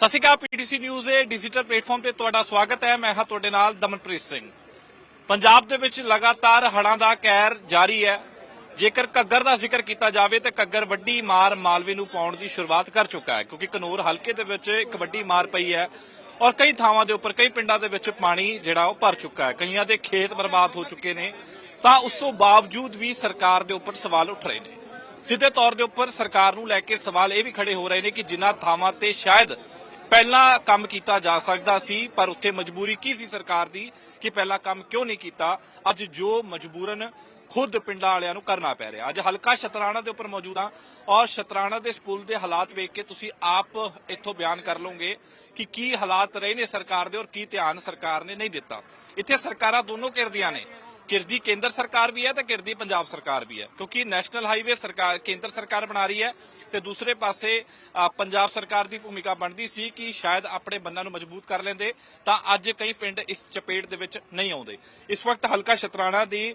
ਸਤਿ ਸ਼੍ਰੀ ਅਕਾਲ, ਪੀਟੀਸੀ ਨਿਊਜ਼ ਦੇ ਡਿਜੀਟਲ ਪਲੇਟਫਾਰਮ ਤੇ ਤੁਹਾਡਾ ਸਵਾਗਤ ਹੈ। ਮੈਂ ਹਾਂ ਤੁਹਾਡੇ ਨਾਲ ਦਮਨਪ੍ਰੀਤ ਸਿੰਘ। ਪੰਜਾਬ ਦੇ ਵਿੱਚ ਲਗਾਤਾਰ ਹੜ੍ਹਾਂ ਦਾ ਕਹਿਰ ਜਾਰੀ ਹੈ। ਜੇਕਰ ਘੱਗਰ ਦਾ ਜ਼ਿਕਰ ਕੀਤਾ ਜਾਵੇ ਤਾਂ ਘੱਗਰ ਵੱਡੀ ਮਾਰ ਮਾਲਵੇ ਨੂੰ ਪਾਉਣ ਦੀ ਸ਼ੁਰੂਆਤ ਕਰ ਚੁੱਕਾ ਹੈ, ਕਿਉਂਕਿ ਕਨੂਰ ਹਲਕੇ ਦੇ ਵਿੱਚ ਇੱਕ ਵੱਡੀ ਮਾਰ ਪਈ ਹੈ ਔਰ ਕਈ ਥਾਵਾਂ ਦੇ ਉੱਪਰ, ਕਈ ਪਿੰਡਾਂ ਦੇ ਵਿੱਚ ਪਾਣੀ ਜਿਹੜਾ ਉਹ ਭਰ ਚੁੱਕਾ ਹੈ। ਕਈਆਂ ਦੇ ਖੇਤ ਬਰਬਾਦ ਹੋ ਚੁੱਕੇ ਨੇ, ਤਾਂ ਉਸ ਤੋਂ ਬਾਵਜੂਦ ਵੀ ਸਰਕਾਰ ਦੇ ਉੱਪਰ ਸਵਾਲ ਉੱਠ ਰਹੇ ਨੇ। ਸਿੱਧੇ ਤੌਰ ਦੇ ਉੱਪਰ ਸਰਕਾਰ ਨੂੰ ਲੈ ਕੇ ਸਵਾਲ ਇਹ ਵੀ ਖੜੇ ਹੋ ਰਹੇ ਨੇ ਕਿ ਜਿਨ੍ਹਾਂ ਥਾਵਾਂ ਤੇ ਸ਼ਾਇਦ ਪਹਿਲਾਂ ਕੰਮ ਕੀਤਾ ਜਾ ਸਕਦਾ ਸੀ, ਪਰ ਉੱਥੇ ਮਜਬੂਰੀ ਕੀ ਸੀ ਸਰਕਾਰ ਦੀ ਕਿ ਪਹਿਲਾਂ ਕੰਮ ਕਿਉਂ ਨਹੀਂ ਕੀਤਾ? ਅੱਜ ਜੋ ਮਜਬੂਰਨ ਖੁਦ ਪਿੰਡਾਂ ਵਾਲਿਆਂ ਨੂੰ ਕਰਨਾ ਪੈ ਰਿਹਾ। ਅੱਜ ਹਲਕਾ ਸ਼ਤਰਾਣਾ ਦੇ ਉੱਪਰ ਮੌਜੂਦ ਆ ਔਰ ਸ਼ਤਰਾਣਾ ਦੇ ਸਕੂਲ ਦੇ ਹਾਲਾਤ ਵੇਖ ਕੇ ਤੁਸੀਂ ਆਪ ਇੱਥੋਂ ਬਿਆਨ ਕਰ ਲਓਗੇ ਕਿ ਕੀ ਹਾਲਾਤ ਰਹੇ ਨੇ ਸਰਕਾਰ ਦੇ ਔਰ ਕੀ ਧਿਆਨ ਸਰਕਾਰ ਨੇ ਨਹੀਂ ਦਿੱਤਾ। ਇੱਥੇ ਸਰਕਾਰਾਂ ਦੋਨੋਂ ਕਿਰਦੀਆਂ ਨੇ। ਕਿਰਦੀ ਕੇਂਦਰ ਸਰਕਾਰ ਵੀ ਹੈ ਤੇ ਕਿਰਦੀ ਪੰਜਾਬ ਸਰਕਾਰ ਵੀ ਹੈ, ਕਿਉਂਕਿ ਨੈਸ਼ਨਲ ਹਾਈਵੇ ਸਰਕਾਰ, ਕੇਂਦਰ ਸਰਕਾਰ ਬਣਾ ਰਹੀ ਹੈ ਤੇ ਦੂਸਰੇ ਪਾਸੇ ਪੰਜਾਬ ਸਰਕਾਰ ਦੀ ਭੂਮਿਕਾ ਬਣਦੀ ਸੀ ਕਿ ਸ਼ਾਇਦ ਆਪਣੇ ਬੰਨਾਂ ਨੂੰ ਮਜ਼ਬੂਤ ਕਰ ਲੈਂਦੇ ਤਾਂ ਅੱਜ ਕਈ ਪਿੰਡ ਇਸ ਚਪੇਟ ਦੇ ਵਿੱਚ ਨਹੀਂ ਆਉਂਦੇ। ਇਸ ਵਕਤ ਹਲਕਾ ਸ਼ਤਰਾਣਾ ਦੀ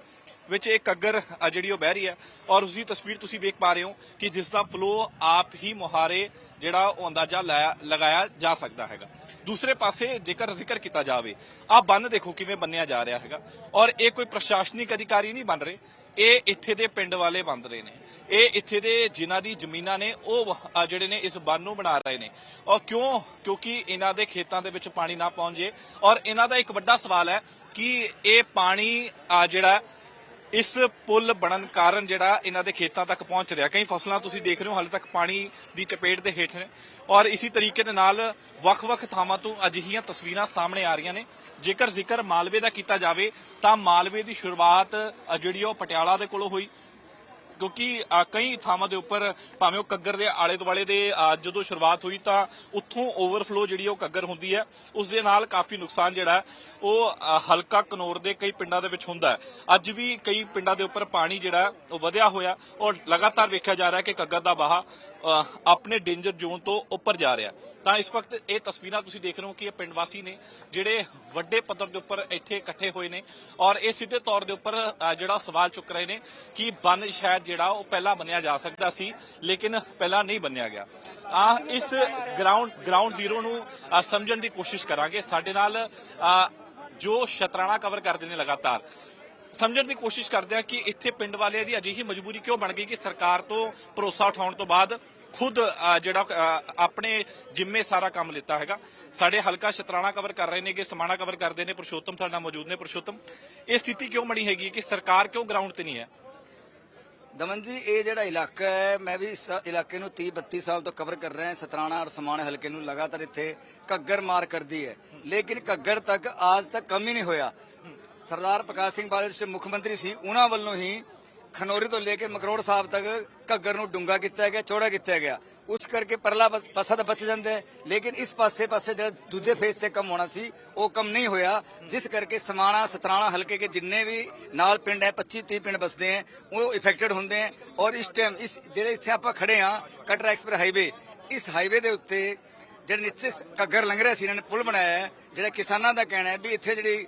ਵਿੱਚ ਇੱਕ ਅੱਗਰ ਜਿਹੜੀ ਉਹ ਬਹਿ ਰਹੀ ਹੈ ਔਰ ਉਸ ਦੀ ਤਸਵੀਰ ਤੁਸੀਂ ਵੇਖ ਪਾ ਰਹੇ ਹੋ ਕਿ ਜਿਸ ਦਾ ਫਲੋ ਆਪ ਹੀ ਮੁਹਾਰੇ ਜਿਹੜਾ ਉਹ ਅੰਦਾਜ਼ਾ ਲਾਇਆ- ਲਗਾਇਆ ਜਾ ਸਕਦਾ ਹੈਗਾ। ਦੂਸਰੇ ਪਾਸੇ ਜੇਕਰ ਜ਼ਿਕਰ ਕੀਤਾ ਜਾਵੇ ਆ ਬੰਨ ਦੇਖੋ ਕਿਵੇਂ ਬੰਨਿਆ ਜਾ ਰਿਹਾ ਹੈਗਾ। ਔਰ ਇਹ ਕੋਈ ਪ੍ਰਸ਼ਾਸਨਿਕ ਅਧਿਕਾਰੀ ਨਹੀਂ ਬਣ ਰਹੇ, ਇਹ ਇੱਥੇ ਦੇ ਪਿੰਡ ਵਾਲੇ ਬਣ ਰਹੇ ਨੇ। ਇਹ ਇੱਥੇ ਦੇ ਜਿਨ੍ਹਾਂ ਦੀ ਜ਼ਮੀਨਾਂ ਨੇ, ਉਹ ਜਿਹੜੇ ਨੇ ਇਸ ਬੰਨ ਨੂੰ ਬਣਾ ਰਹੇ ਨੇ। ਔਰ ਕਿਉਂ? ਕਿਉਂਕਿ ਇਹਨਾਂ ਦੇ ਖੇਤਾਂ ਦੇ ਵਿੱਚ ਪਾਣੀ ਨਾ ਪਹੁੰਚੇ। ਔਰ ਇਹਨਾਂ ਦਾ ਇੱਕ ਵੱਡਾ ਸਵਾਲ ਹੈ ਕਿ ਇਹ ਪਾਣੀ ਜਿਹੜਾ ਇਸ ਪੁਲ ਬਣਨ ਕਾਰਨ ਜਿਹੜਾ ਇਹਨਾਂ ਦੇ ਖੇਤਾਂ ਤੱਕ ਪਹੁੰਚ ਰਿਹਾ। ਕਈ ਫਸਲਾਂ ਤੁਸੀਂ ਦੇਖ ਰਹੇ ਹੋ, ਹਾਲੇ ਤੱਕ ਪਾਣੀ ਦੀ ਚਪੇਟ ਦੇ ਹੇਠ ਨੇ। ਔਰ ਇਸੇ ਤਰੀਕੇ ਦੇ ਨਾਲ ਵੱਖ-ਵੱਖ ਥਾਵਾਂ ਤੋਂ ਅਜਿਹੀਆਂ ਤਸਵੀਰਾਂ ਸਾਹਮਣੇ ਆ ਰਹੀਆਂ ਨੇ। ਜੇਕਰ ਜ਼ਿਕਰ ਮਾਲਵੇ ਦਾ ਕੀਤਾ ਜਾਵੇ, ਤਾਂ ਮਾਲਵੇ ਦੀ ਸ਼ੁਰੂਆਤ ਜਿਹੜੀ ਉਹ ਪਟਿਆਲਾ ਦੇ ਕੋਲੋਂ ਹੋਈ। ਕਿਉਂਕਿ ਕਈ ਥਾਵਾਂ ਦੇ ਉੱਪਰ ਭਾਵੇਂ ਉਹ ਕੱਗਰ ਦੇ ਆਲੇ ਦੁਆਲੇ ਦੇ ਜਦੋਂ ਸ਼ੁਰੂਆਤ ਹੋਈ ਤਾਂ ਉੱਥੋਂ ਓਵਰਫਲੋ ਜਿਹੜੀ ਉਹ ਕੱਗਰ ਹੁੰਦੀ ਹੈ। ਉਸ ਦੇ ਨਾਲ ਕਾਫੀ ਨੁਕਸਾਨ ਜਿਹੜਾ ਉਹ ਹਲਕਾ ਕਨੌਰ ਦੇ ਕਈ ਪਿੰਡਾਂ ਦੇ ਵਿੱਚ ਹੁੰਦਾ ਹੈ। ਅੱਜ ਵੀ ਕਈ ਪਿੰਡਾਂ ਦੇ ਉੱਪਰ ਪਾਣੀ ਜਿਹੜਾ ਉਹ ਵਧਿਆ ਹੋਇਆ ਔਰ ਲਗਾਤਾਰ ਵੇਖਿਆ ਜਾ ਰਿਹਾ ਕਿ ਕੱਗਰ ਦਾ ਬਾਹਾ ਆਪਣੇ ਡੇਂਜਰ ਜ਼ੋਨ ਤੋਂ ਉੱਪਰ ਜਾ ਰਿਹਾ। ਤਾਂ ਇਸ ਵਕਤ ਇਹ ਤਸਵੀਰਾਂ ਤੁਸੀਂ ਦੇਖ ਰਹੇ ਹੋ ਕਿ ਇਹ ਪਿੰਡ ਵਾਸੀ ਨੇ ਜਿਹੜੇ ਵੱਡੇ ਪੱਧਰ ਦੇ ਉੱਪਰ ਇੱਥੇ ਇਕੱਠੇ ਹੋਏ ਨੇ ਔਰ ਇਹ ਸਿੱਧੇ ਤੌਰ ਦੇ ਉੱਪਰ ਜਿਹੜਾ ਸਵਾਲ ਚੁੱਕ ਰਹੇ ਨੇ ਕਿ ਬੰਨ ਸ਼ਾਇਦ ਜਿਹੜਾ ਉਹ ਪਹਿਲਾਂ ਬਣਿਆ ਜਾ ਸਕਦਾ ਸੀ, ਲੇਕਿਨ ਪਹਿਲਾਂ ਨਹੀਂ ਬਣਿਆ ਗਿਆ। ਆ ਇਸ ਗਰਾਊਂਡ ਗਰਾਊਂਡ ਜ਼ੀਰੋ ਨੂੰ ਸਮਝਣ ਦੀ ਕੋਸ਼ਿਸ਼ ਕਰਾਂਗੇ। ਸਾਡੇ ਨਾਲ ਜੋ ਸ਼ਤਰਾਣਾ ਕਵਰ ਕਰਦੇ ਨੇ ਲਗਾਤਾਰ। ਸਮਝਣ ਦੀ ਕੋਸ਼ਿਸ਼ ਕਰਦੇ ਆ ਕਿ ਇੱਥੇ ਪਿੰਡ ਵਾਲਿਆਂ ਦੀ ਅਜਿਹੀ ਮਜਬੂਰੀ ਕਿਉਂ ਬਣ ਗਈ ਕਿ ਸਰਕਾਰ ਤੋਂ ਭਰੋਸਾ ਉਠਾਉਣ ਤੋਂ ਬਾਅਦ ਖੁਦ ਜਿਹੜਾ ਆਪਣੇ ਜਿੰਮੇ ਸਾਰਾ ਕੰਮ ਲਿੱਤਾ ਹੈਗਾ। ਸਾਡੇ ਹਲਕਾ ਸ਼ਤਰਾਣਾ ਕਵਰ ਕਰ ਰਹੇ ਨੇਗੇ, ਸਮਾਣਾ ਕਵਰ ਕਰਦੇ ਨੇ, ਪੁਰਸ਼ੋਤਮ ਸਾਡਾ ਮੌਜੂਦ ਨੇ। ਪੁਰਸ਼ੋਤਮ, ਇਹ ਸਥਿਤੀ ਕਿਉਂ ਬਣੀ ਹੈਗੀ ਕਿ ਸਰਕਾਰ ਕਿਉਂ ਗਰਾਊਂਡ ਤੇ ਨਹੀਂ ਹੈ? ਦਮਨ ਜੀ, ਇਹ ਜਿਹੜਾ ਇਲਾਕਾ ਹੈ, ਮੈਂ ਵੀ ਇਸ ਇਲਾਕੇ ਨੂੰ 30 32 ਸਾਲ ਤੋਂ ਕਵਰ ਕਰ ਰਿਹਾ ਹਾਂ। ਸਤਰਾਣਾ ਔਰ ਸਮਾਣੇ ਹਲਕੇ ਨੂੰ ਲਗਾਤਾਰ ਇੱਥੇ ਘੱਗਰ ਮਾਰ ਕਰਦੀ ਹੈ। ਲੇਕਿਨ ਘੱਗਰ ਤੱਕ ਆਜ ਤੱਕ ਕਮ ਹੀ ਨਹੀਂ ਹੋਇਆ। ਸਰਦਾਰ ਪ੍ਰਕਾਸ਼ ਸਿੰਘ ਬਾਦਲ ਜੀ ਮੁੱਖ ਮੰਤਰੀ ਸੀ, ਉਹਨਾਂ ਵੱਲੋਂ ਹੀ ਖਨੌਰੀ ਤੋਂ ਲੈ ਕੇ ਮਕਰੋੜ ਸਾਹਿਬ ਤੱਕ ਘੱਗਰ ਨੂੰ ਡੂੰਗਾ ਕੀਤਾ ਗਿਆ, ਚੌੜਾ ਕੀਤਾ ਗਿਆ। ਉਸ ਕਰਕੇ ਪਰਲਾ ਪਾਸਾ ਤਾਂ ਬਚ ਜਾਂਦਾ ਲੇਕਿਨ ਇਸ ਪਾਸੇ ਪਾਸੇ ਜਿਹੜਾ ਦੂਜੇ ਫੇਸ 'ਤੇ ਕੰਮ ਹੋਣਾ ਸੀ, ਉਹ ਕੰਮ ਨਹੀਂ ਹੋਇਆ, ਜਿਸ ਕਰਕੇ ਸਮਾਣਾ, ਸਤਰਾਣਾ ਹਲਕੇ ਕੇ ਜਿੰਨੇ ਵੀ ਨਾਲ ਪਿੰਡ ਹੈ 25 30 ਪਿੰਡ ਬਸਦੇ ਹੈ, ਉਹ ਇਫੈਕਟਡ ਹੁੰਦੇ ਹੈ ਔਰ ਇਸ ਟਾਈਮ ਇਸ, ਜਿਹੜੇ ਇੱਥੇ ਆਪਾਂ ਖੜੇ ਆ ਕਟਰਾ ਐਕਸਪ੍ਰੈਸ ਹਾਈਵੇ ਇਸ ਹਾਈਵੇ ਦੇ ਉੱਤੇ ਜਿਹੜੇ ਨੀਚੇ ਘੱਗਰ ਲੰਘ ਰਿਹਾ ਸੀ, ਇਹਨਾਂ ਨੇ ਪੁਲ ਬਣਾਇਆ ਜਿਹੜਾ ਕਿਸਾਨਾਂ ਦਾ ਕਹਿਣਾ ਹੈ ਵੀ ਇੱਥੇ ਜਿਹੜੀ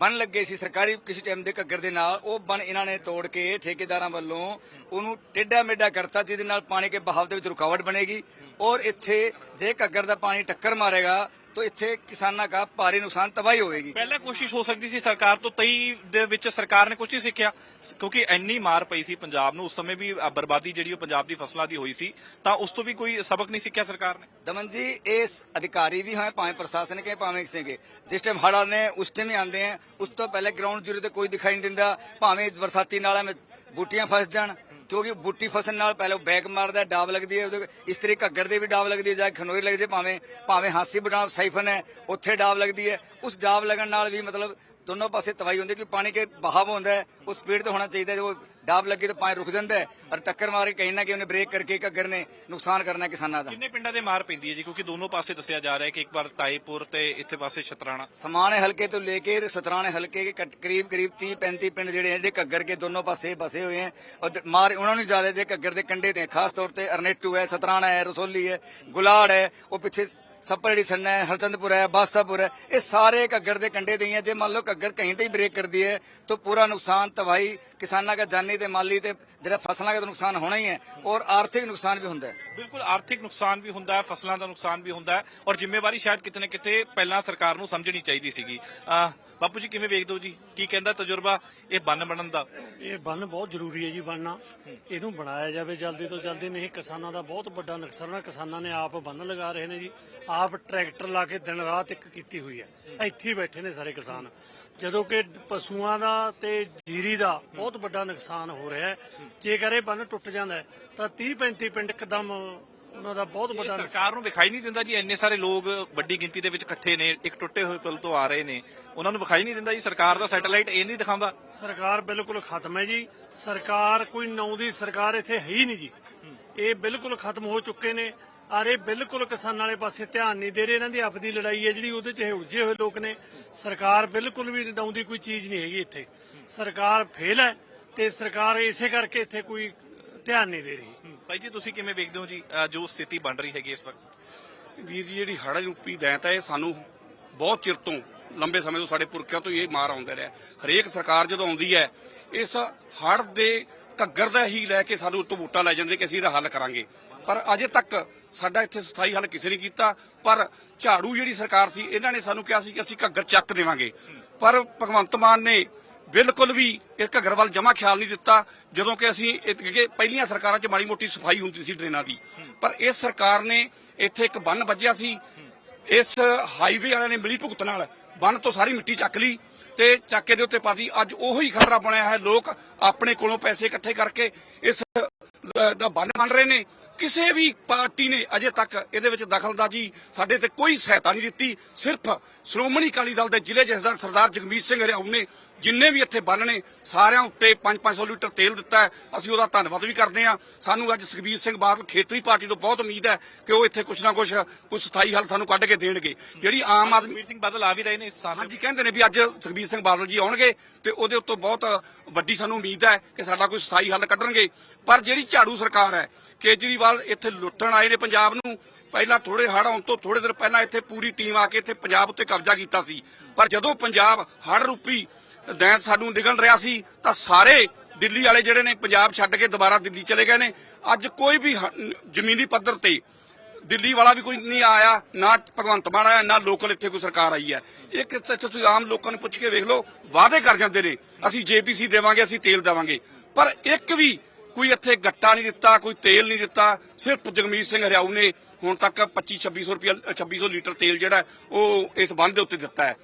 ਬਨ ਲੱਗੇ ਸੀ ਸਰਕਾਰੀ ਕਿਸੇ ਟਾਈਮ ਦੇ ਘੱਗਰ ਦੇ ਨਾਲ, ਉਹ ਬਨ ਇਹਨਾਂ ਨੇ ਤੋੜ ਕੇ ਠੇਕੇਦਾਰਾਂ ਵੱਲੋਂ ਉਹਨੂੰ ਟੇਢਾ ਮੇਢਾ ਕਰਤਾ, ਜਿਹਦੇ ਨਾਲ ਪਾਣੀ ਕੇ ਬਹਾਵ ਦੇ ਵਿੱਚ ਰੁਕਾਵਟ ਬਣੇਗੀ। ਔਰ ਇੱਥੇ ਜੇ ਘੱਗਰ ਦਾ ਪਾਣੀ ਟੱਕਰ ਮਾਰੇਗਾ ਤਾਂ ਇੱਥੇ ਕਿਸਾਨਾਂ ਦਾ ਭਾਰੀ ਨੁਕਸਾਨ ਤਬਾਹੀ ਹੋਵੇਗੀ। ਪਹਿਲਾਂ ਕੋਸ਼ਿਸ਼ ਹੋ ਸਕਦੀ ਸੀ ਸਰਕਾਰ ਤੋਂ 23 ਦੇ ਵਿੱਚ ਸਰਕਾਰ ਨੇ ਕੁਝ ਨਹੀਂ ਸਿੱਖਿਆ ਕਿਉਂਕਿ ਇੰਨੀ ਮਾਰ ਪਈ ਸੀ ਪੰਜਾਬ ਨੂੰ ਉਸ ਸਮੇਂ ਵੀ ਬਰਬਾਦੀ ਜਿਹੜੀ ਉਹ ਪੰਜਾਬ ਦੀ ਫਸਲਾਂ ਦੀ ਹੋਈ ਸੀ ਤਾਂ ਉਸ ਤੋਂ ਵੀ ਕੋਈ ਸਬਕ ਨਹੀਂ ਸਿੱਖਿਆ ਸਰਕਾਰ ਨੇ? ਦਮਨ ਜੀ ਇਸ ਅਧਿਕਾਰੀ ਵੀ ਹੈ ਭਾਵੇਂ ਪ੍ਰਸ਼ਾਸਨ ਕੇ ਭਾਵੇਂ ਕਿਸੇ ਕੇ। ਜਿਸ ਟਾਈਮ ਹੜ੍ਹ ਆਉਂਦੇ ਹੈ ਉਸ ਟਾਈਮ ਹੀ ਆਉਂਦੇ ਹੈ ਉਸ ਤੋਂ ਪਹਿਲੇ ਗਰਾਊਂਡ ਜ਼ੀਰੋ ਤੇ ਕੋਈ ਦਿਖਾਈ ਨਹੀਂ ਦਿੰਦਾ ਭਾਵੇਂ ਬਰਸਾਤੀ ਨਾਲਾਂ ਵਿੱਚ ਬੂਟੀਆਂ ਫਸ ਜਾਣ। ਕਿਉਂਕਿ ਬੂਟੀ ਫਸਣ ਨਾਲ ਪਹਿਲਾਂ ਉਹ ਬੈਕ ਮਾਰਦਾ, ਡਾਬ ਲੱਗਦੀ ਹੈ, ਉਹਦੇ ਇਸ ਤਰੀ ਘੱਗਰ ਦੇ ਵੀ ਡਾਬ ਲੱਗਦੀ ਹੈ ਜਾਂ ਖਨੋਰੀ ਲੱਗ ਜੇ ਭਾਵੇਂ ਭਾਵੇਂ ਹਾਸੀ ਬਟਾਣਾ ਸਾਈਫਨ ਹੈ, ਉੱਥੇ ਡਾਬ ਲੱਗਦੀ ਹੈ। ਉਸ ਡਾਬ ਲੱਗਣ ਨਾਲ ਵੀ ਮਤਲਬ ਦੋਨੋਂ ਪਾਸੇ ਤਬਾਹੀ ਹੁੰਦੀ ਹੈ ਕਿ ਪਾਣੀ ਕੇ ਬਹਾਵ ਹੁੰਦਾ ਹੈ, ਉਹ ਸਪੀਡ ਤੇ ਹੋਣਾ ਚਾਹੀਦਾ ਹੈ ਉਹ ਡਾਬ ਲੱਗੇ ਤਾਂ ਪਾਣੀ ਰੁਕ ਜਾਂਦਾ ਹੈ ਔਰ ਟੱਕਰ ਮਾਰ ਕੇ ਨਾ ਕहीं ਉਹਨੇ ਬ੍ਰੇਕ ਕਰਕੇ ਘੱਗਰ ਨੇ ਨੁਕਸਾਨ ਕਰਨਾ ਕਿਸਾਨਾਂ ਦਾ। ਕਿੰਨੇ ਪਿੰਡਾਂ ਦੇ ਮਾਰ ਪੈਂਦੀ ਹੈ ਜੀ? ਕਿਉਂਕਿ ਦੋਨੋਂ ਪਾਸੇ ਦੱਸਿਆ ਜਾ ਰਿਹਾ ਹੈ ਕਿ ਇੱਕ ਵਾਰ ਤਾਈਪੁਰ ਤੇ ਇੱਥੇ ਪਾਸੇ ਛਤਰਾਣਾ। ਸਮਾਣੇ ਹਲਕੇ ਤੋਂ ਲੈ ਕੇ ਸਤਰਾਣੇ ਹਲਕੇ ਕੇ ਕਟ- ਕਰੀਬ ਕਰੀਬ 30 35 ਪਿੰਡ ਜਿਹੜੇ ਹੈ ਜਿਹੜੇ ਘੱਗਰ ਕੇ ਦੋਨੋਂ ਪਾਸੇ ਬਸੇ ਹੋਏ ਹੈ। ਔਰ ਜ- ਮਾਰ ਉਹਨਾਂ ਨੂੰ ਜ਼ਿਆਦਾ ਦੇ ਘੱਗਰ ਦੇ ਕੰਢੇ ਤੇ ਹੈ। ਖਾਸ ਤੌਰ ਤੇ ਅਰਨੇਟੂ ਹੈ ਸਤਰਾਣਾ ਹੈ ਰਸੋਲੀ ਹੈ ਗੁਲਾੜ ਹੈ। ਉਹ ਪਿੱਛੇ ਸੱਪਰੜੀ ਸੰਨਾ ਹੈ ਹੈ ਬਾਸਾਪੁਰ ਹੈ ਇਹ ਸਾਰੇ ਘੱਗਰ ਦੇ ਕੰਡੇ ਦੇ ਹੀ ਹੈ। ਜੇ ਮੰਨ ਲਓ ਘੱਗਰ ਕਹੀਂ ਤੇ ਹੀ ਬ੍ਰੇਕ ਕਰਦੀ ਹੈ ਤਾਂ ਪੂਰਾ ਨੁਕਸਾਨ ਤਬਾਹੀ ਕਿਸਾਨਾਂ ਦਾ ਜਾਨੀ ਤੇ ਮਾਲੀ ਤੇ ਜਿਹੜਾ ਫਸਲਾਂ ਦਾ ਨੁਕਸਾਨ ਹੋਣਾ ਹੀ ਹੈ ਔਰ ਆਰਥਿਕ ਨੁਕਸਾਨ ਵੀ ਹੁੰਦਾ ਹੈ। ਬਿਲਕੁਲ ਆਰਥਿਕ ਨੁਕਸਾਨ ਵੀ ਹੁੰਦਾ ਹੈ ਫਸਲਾਂ ਦਾ ਨੁਕਸਾਨ ਵੀ ਹੁੰਦਾ ਹੈ ਔਰ ਜ਼ਿੰਮੇਵਾਰੀ ਸ਼ਾਇਦ ਕਿਤੇ ਨਾ ਕਿਤੇ ਪਹਿਲਾਂ ਸਰਕਾਰ ਨੂੰ ਸਮਝਣੀ ਚਾਹੀਦੀ ਸੀਗੀ। ਬਾਪੂ ਜੀ ਕਿਵੇਂ ਵੇਖਦੇ ਹੋ ਜੀ? ਕੀ ਕਹਿੰਦਾ ਤਜਰਬਾ ਇਹ ਬੰਨ ਬਣਨ ਦਾ? ਇਹ ਬੰਨ ਬਹੁਤ ਜ਼ਰੂਰੀ ਹੈ ਜੀ ਬੰਨਣਾ। ਇਹਨੂੰ ਬਣਾਇਆ ਜਾਵੇ ਜਲਦੀ ਤੋਂ ਜਲਦੀ ਨਹੀਂ ਕਿਸਾਨਾਂ ਦਾ ਬਹੁਤ ਵੱਡਾ ਨੁਕਸਾਨ ਹੈ। ਕਿਸਾਨਾਂ ਨੇ ਆਪ ਬੰਨ ਲਗਾ ਰਹੇ ਨੇ ਜੀ। ਆਪ ਟਰੈਕਟਰ ਲਾ ਕੇ ਦਿਨ ਰਾਤ ਇੱਕ ਕੀਤੀ ਹੋਈ ਹੈ। ਇੱਥੇ ਹੀ ਬੈਠੇ ਨੇ ਸਾਰੇ ਕਿਸਾਨ। ਜਦੋਂ ਕਿ ਪਸ਼ੂਆਂ ਦਾ ਤੇ ਜੀਰੀ ਦਾ ਬਹੁਤ ਵੱਡਾ ਨੁਕਸਾਨ ਹੋ ਰਿਹਾ ਹੈ। ਜੇਕਰ ਇਹ ਬੰਨ ਟੁੱਟ ਜਾਂਦਾ ਤਾਂ 30 35 ਪਿੰਡ ਇੱਕਦਮ ਉਹਨਾਂ ਦਾ ਬਹੁਤ ਵੱਡਾ ਸਰਕਾਰ ਨੂੰ ਵਿਖਾਈ ਨਹੀਂ ਦਿੰਦਾ ਜੀ ਇੰਨੇ ਸਾਰੇ ਲੋਕ ਵੱਡੀ ਗਿਣਤੀ ਦੇ ਵਿੱਚ ਇਕੱਠੇ ਨੇ ਇੱਕ ਟੁੱਟੇ ਹੋਏ ਪੁਲ ਤੋਂ ਆ ਰਹੇ ਨੇ। ਉਹਨਾਂ ਨੂੰ ਵਿਖਾਈ ਨਹੀਂ ਦਿੰਦਾ ਜੀ ਸਰਕਾਰ ਦਾ ਸੈਟੇਲਾਈਟ ਇਹ ਨਹੀਂ ਦਿਖਾਉਂਦਾ। ਸਰਕਾਰ ਬਿਲਕੁਲ ਖਤਮ ਹੈ ਜੀ। ਸਰਕਾਰ ਕੋਈ ਨੌ ਦੀ ਸਰਕਾਰ ਇੱਥੇ ਹੈ ਹੀ ਨਹੀਂ ਜੀ। ਇਹ ਬਿਲਕੁਲ ਖਤਮ ਹੋ ਚੁੱਕੇ ਨੇ। ਔਰ ਇਹ ਬਿਲਕੁਲ ਕਿਸਾਨਾਂ ਵਾਲੇ ਪਾਸੇ ਧਿਆਨ ਨਹੀਂ ਦੇ ਰਹੇ। ਇਹਨਾਂ ਦੀ ਆਪਦੀ ਲੜਾਈ ਹੈ ਜਿਹੜੀ ਉਹਦੇ 'ਚ ਇਹ ਉਲਝੇ ਹੋਏ ਲੋਕ ਨੇ। ਸਰਕਾਰ ਬਿਲਕੁਲ ਵੀ ਨੌਂਦੀ ਕੋਈ ਚੀਜ਼ ਨਹੀਂ ਹੈਗੀ ਇੱਥੇ। ਸਰਕਾਰ ਫੇਲ ਹੈ ਤੇ ਸਰਕਾਰ ਇਸੇ ਕਰਕੇ ਇੱਥੇ ਕੋਈ ਧਿਆਨ ਨਹੀਂ ਦੇ ਰਹੀ। ਭਾਈ ਜੀ ਤੁਸੀਂ ਕਿਵੇਂ ਵੇਖਦੇ ਹੋ ਜੀ ਅਹ ਜੋ ਸਥਿਤੀ ਬਣ ਰਹੀ ਹੈਗੀ ਇਸ ਵਕਤ? ਵੀਰ ਜੀ ਜਿਹੜੀ ਹੜ੍ਹ ਰੂਪੀ ਦੈਂਤ ਹੈ ਇਹ ਸਾਨੂੰ ਬਹੁਤ ਚਿਰ ਤੋਂ ਲੰਬੇ ਸਮੇਂ ਤੋਂ ਸਾਡੇ ਪੁਰਖਿਆਂ ਤੋਂ ਹੀ ਇਹ ਮਾਰ ਆਉਂਦੇ ਰਿਹਾ। ਹਰੇਕ ਸਰਕਾਰ ਜਦੋਂ ਆਉਂਦੀ ਹੈ ਇਸ ਹੜ੍ਹ ਦੇ ਘੱਗਰ ਦਾ ਹੀ ਲੈ ਕੇ ਸਾਨੂੰ ਉੱਤੋਂ ਵੋਟਾਂ ਲੈ ਜਾਂਦੇ ਕਿ ਅਸੀਂ ਇਹਦਾ ਹੱਲ ਕਰਾਂਗੇ। ਪਰ ਅਜੇ ਤੱਕ ਸਾਡਾ ਇੱਥੇ ਸਥਾਈ ਹੱਲ ਕਿਸੇ ਨੇ ਕੀਤਾ। ਪਰ ਝਾੜੂ ਜਿਹੜੀ ਸਰਕਾਰ ਸੀ, ਇਹਨਾਂ ਨੇ ਸਾਨੂੰ ਕਿਹਾ ਸੀ ਕਿ ਅਸੀਂ ਘੱਗਰ ਚੱਕ ਦੇਵਾਂਗੇ। ਪਰ ਭਗਵੰਤ ਮਾਨ ਨੇ ਬਿਲਕੁਲ ਵੀ ਇਸ ਘੱਗਰ ਵੱਲ ਜਮਾ ਖਿਆਲ ਨਹੀਂ ਦਿੱਤਾ, ਜਦੋਂ ਕਿ ਅਸੀਂ ਕਿ ਪਹਿਲੀਆਂ ਸਰਕਾਰਾਂ 'ਚ ਮਾੜੀ ਮੋਟੀ ਸਫ਼ਾਈ ਹੁੰਦੀ ਸੀ ਡਰੇਨਾਂ ਦੀ। ਪਰ ਇਸ ਸਰਕਾਰ ਨੇ ਇੱਥੇ ਇੱਕ ਬੰਨ ਵੱਜਿਆ ਸੀ। ਇਸ ਹਾਈਵੇ ਵਾਲਿਆਂ ਨੇ ਮਿਲੀ ਭੁਗਤ ਨਾਲ ਬੰਨ ਤੋਂ ਸਾਰੀ ਮਿੱਟੀ ਚੱਕ ਲਈ ਤੇ ਚੱਕੇ ਦੇ ਉੱਤੇ ਪਾਤੀ ਅੱਜ ਉਹੀ ਖਤਰਾ ਬਣਿਆ ਹੈ। ਲੋਕ ਆਪਣੇ ਕੋਲੋਂ ਪੈਸੇ ਇਕੱਠੇ ਕਰਕੇ ਇਸ ਦਾ ਬੰਨ ਬਣ ਰਹੇ ਨੇ। ਕਿਸੇ ਵੀ ਪਾਰਟੀ ਨੇ ਅਜੇ ਤੱਕ ਇਹਦੇ ਵਿੱਚ ਦਖਲਅੰਦਾਜ਼ੀ ਸਾਡੇ ਤੇ ਕੋਈ ਸਹਾਇਤਾ ਨਹੀਂ ਦਿੱਤੀ। ਸਿਰਫ ਸ਼੍ਰੋਮਣੀ ਅਕਾਲੀ ਦਲ ਦੇ ਜ਼ਿਲ੍ਹੇ ਜਥੇਦਾਰ ਸਰਦਾਰ ਜਗਮੀਤ ਸਿੰਘ ਹਰਿਆਉ ਨੇ ਜਿੰਨੇ ਵੀ ਇੱਥੇ ਬੰਨ ਨੇ ਸਾਰਿਆਂ ਉੱਤੇ 5-500 ਲੀਟਰ ਤੇਲ ਦਿੱਤਾ ਹੈ। ਅਸੀਂ ਉਹਦਾ ਧੰਨਵਾਦ ਵੀ ਕਰਦੇ ਹਾਂ। ਸਾਨੂੰ ਅੱਜ ਸੁਖਬੀਰ ਸਿੰਘ ਬਾਦਲ ਖੇਤਰੀ ਪਾਰਟੀ ਤੋਂ ਬਹੁਤ ਉਮੀਦ ਹੈ ਕਿ ਉਹ ਇੱਥੇ ਕੁਛ ਨਾ ਕੁਛ ਕੁਛ ਸਥਾਈ ਹੱਲ ਸਾਨੂੰ ਕੱਢ ਕੇ ਦੇਣਗੇ। ਜਿਹੜੀ ਆਮ ਆਦਮੀ ਸਿੰਘ ਬਾਦਲ ਆ ਵੀ ਰਹੇ ਨੇ ਇਸ ਸਾਲ ਹਾਂਜੀ ਕਹਿੰਦੇ ਨੇ ਵੀ ਅੱਜ ਸੁਖਬੀਰ ਸਿੰਘ ਬਾਦਲ ਜੀ ਆਉਣਗੇ ਤੇ ਉਹਦੇ ਉੱਤੋਂ ਬਹੁਤ ਵੱਡੀ ਸਾਨੂੰ ਉਮੀਦ ਹੈ ਕਿ ਸਾਡਾ ਕੋਈ ਸਥਾਈ ਹੱਲ ਕੱਢਣਗੇ। ਪਰ ਜਿਹੜੀ ਝਾੜੂ ਸਰਕਾਰ ਹੈ ਕੇਜਰੀਵਾਲ ਇੱਥੇ ਲੁੱਟਣ ਆਏ ਨੇ ਪੰਜਾਬ ਨੂੰ। ਪਹਿਲਾਂ ਥੋੜੇ ਹੜ੍ਹ ਆਉਣ ਤੋਂ ਥੋੜੇ ਦਿਨ ਪਹਿਲਾਂ ਇੱਥੇ ਪੂਰੀ ਟੀਮ ਆ ਕੇ ਇੱਥੇ ਪੰਜਾਬ ਉੱਤੇ ਕਬਜ਼ਾ ਕੀਤਾ ਸੀ। ਪਰ ਜਦੋਂ ਪੰਜਾਬ ਹੜ੍ਹ ਰੂਪੀ ਦੈਂਤ ਸਾਨੂੰ ਨਿਗਲ ਰਿਹਾ ਸੀ, ਤਾਂ ਸਾਰੇ ਦਿੱਲੀ ਵਾਲੇ ਜਿਹੜੇ ਨੇ ਪੰਜਾਬ ਛੱਡ ਕੇ ਦੁਬਾਰਾ ਦਿੱਲੀ ਚਲੇ ਗਏ ਨੇ। ਅੱਜ ਕੋਈ ਵੀ ਜ਼ਮੀਨੀ ਪੱਧਰ ਤੇ ਦਿੱਲੀ ਵਾਲਾ ਵੀ ਕੋਈ ਨਹੀਂ ਆਇਆ, ਨਾ ਭਗਵੰਤ ਮਾਨ ਆਇਆ, ਨਾ ਲੋਕਲ ਇੱਥੇ ਕੋਈ ਸਰਕਾਰ ਆਈ ਹੈ। ਇਹ ਇੱਥੇ ਤੁਸੀਂ ਆਮ ਲੋਕਾਂ ਨੂੰ ਪੁੱਛ ਕੇ ਵੇਖ ਲਓ, ਵਾਅਦੇ ਕਰ ਜਾਂਦੇ ਨੇ, ਅਸੀਂ ਜੇਪੀਸੀ ਦੇਵਾਂਗੇ, ਅਸੀਂ ਤੇਲ ਦੇਵਾਂਗੇ। ਪਰ ਇੱਕ ਵੀ ਕੋਈ ਇੱਥੇ ਗੱਟਾ ਨਹੀਂ ਦਿੱਤਾ, ਕੋਈ ਤੇਲ ਨਹੀਂ ਦਿੱਤਾ, ਸਿਰਫ ਜਗਮੀਤ ਸਿੰਘ ਹਰਿਆਊ ਨੇ ਹੁਣ ਤੱਕ 25 2600 ਰੁਪਏ 2600 ਲੀਟਰ ਤੇਲ ਜਿਹੜਾ ਉਹ ਇਸ ਬੰਦ ਦੇ ਉੱਤੇ ਦਿੱਤਾ ਹੈ।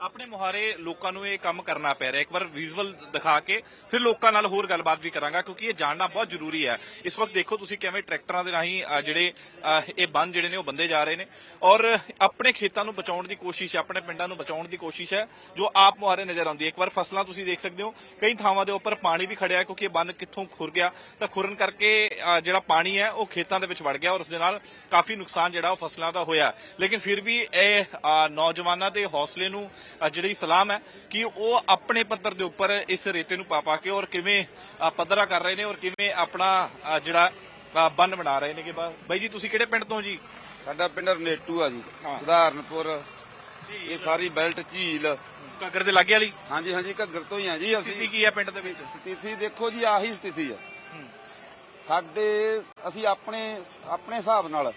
ਆਪਣੇ ਮੁਹਾਰੇ ਲੋਕਾਂ ਨੂੰ ਇਹ ਕੰਮ ਕਰਨਾ ਪੈ ਰਿਹਾ। ਇੱਕ ਵਾਰ ਵਿਜ਼ੂਅਲ ਦਿਖਾ ਕੇ ਫਿਰ ਲੋਕਾਂ ਨਾਲ ਹੋਰ ਗੱਲਬਾਤ ਵੀ ਕਰਾਂਗਾ ਕਿਉਂਕਿ ਇਹ ਜਾਣਨਾ ਬਹੁਤ ਜ਼ਰੂਰੀ ਹੈ। ਇਸ ਵਕਤ ਦੇਖੋ ਤੁਸੀਂ ਕਿਵੇਂ ਟਰੈਕਟਰਾਂ ਦੇ ਰਾਹੀਂ ਅ, ਜਿਹੜੇ ਅ, ਇਹ ਬੰਦ ਜਿਹੜੇ ਨੇ ਉਹ ਬੰਦੇ ਜਾ ਰਹੇ ਨੇ। ਔਰ ਆਪਣੇ ਖੇਤਾਂ ਨੂੰ ਬਚਾਉਣ ਦੀ ਕੋਸ਼ਿਸ਼ ਹੈ ਆਪਣੇ ਪਿੰਡਾਂ ਨੂੰ ਬਚਾਉਣ ਦੀ ਕੋਸ਼ਿਸ਼ ਹੈ ਜੋ ਆਪ ਮੁਹਾਰੇ ਨਜ਼ਰ ਆਉਂਦੀ ਹੈ। ਇੱਕ ਵਾਰ ਫਸਲਾਂ ਤੁਸੀਂ ਦੇਖ ਸਕਦੇ ਹੋ ਕਈ ਥਾਵਾਂ ਦੇ ਉੱਪਰ ਪਾਣੀ ਵੀ ਖੜਿਆ ਹੈ ਕਿਉਂਕਿ ਇਹ ਬੰਨ ਕਿੱਥੋਂ ਖੁਰ ਗਿਆ। ਤਾਂ ਖੁਰਨ ਕਰਕੇ ਅ, ਜਿਹੜਾ ਪਾਣੀ ਹੈ ਉਹ ਖੇਤਾਂ ਦੇ ਵਿੱਚ ਵੜ ਗਿਆ ਔਰ ਉਸ ਦੇ ਨਾਲ ਕਾਫੀ ਨੁਕਸਾਨ ਜਿਹੜਾ ਉਹ ਫਸਲਾਂ ਦਾ ਹੋਇਆ। ਲੇਕਿਨ ਫਿਰ ਵੀ ਇਹ ਅ, ਨੌਜਵਾਨਾਂ ਦੇ ਹੌਸਲੇ ਨੂੰ ਜਿਹੜੀ ਸਲਾਮ ਹੈ ਕਿ ਉਹ ਆਪਣੇ ਪੱਧਰ ਦੇ ਉੱਪਰ ਇਸ ਰੇਤੇ ਨੂੰ ਪਾ ਪਾ ਕੇ ਔਰ ਕਿਵੇਂ ਪੱਧਰਾ ਕਰ ਰਹੇ ਨੇ ਔਰ ਕਿਵੇਂ ਆਪਣਾ ਜਿਹੜਾ ਬੰਨ ਬਣਾ ਰਹੇ ਨੇ ਕਿ ਬਾਈ ਜੀ ਤੁਸੀਂ ਕਿਹੜੇ ਪਿੰਡ ਤੋਂ ਜੀ? ਸਾਡਾ ਪਿੰਡ ਰਨੇਟੂ ਆ ਜੀ ਸੁਧਾਰਨਪੁਰ। ਇਹ ਸਾਰੀ ਬੈਲਟ ਝੀਲ। ਘੱਗਰ ਦੇ ਲਾਗੇ ਵਾਲੀ? ਹਾਂਜੀ ਹਾਂਜੀ ਘੱਗਰ ਤੋਂ ਹੀ ਆ ਜੀ ਸਥਿਤੀ ਅਸੀਂ ਕੀ ਹੈ ਪਿੰਡ ਦੇ ਵਿੱਚ? ਸਥਿਤੀ ਦੇਖੋ ਜੀ ਆਹੀ ਸਥਿਤੀ ਆ। ਸਾਡੇ ਅਸੀਂ ਆਪਣੇ ਆਪਣੇ ਹਿਸਾਬ ਨਾਲ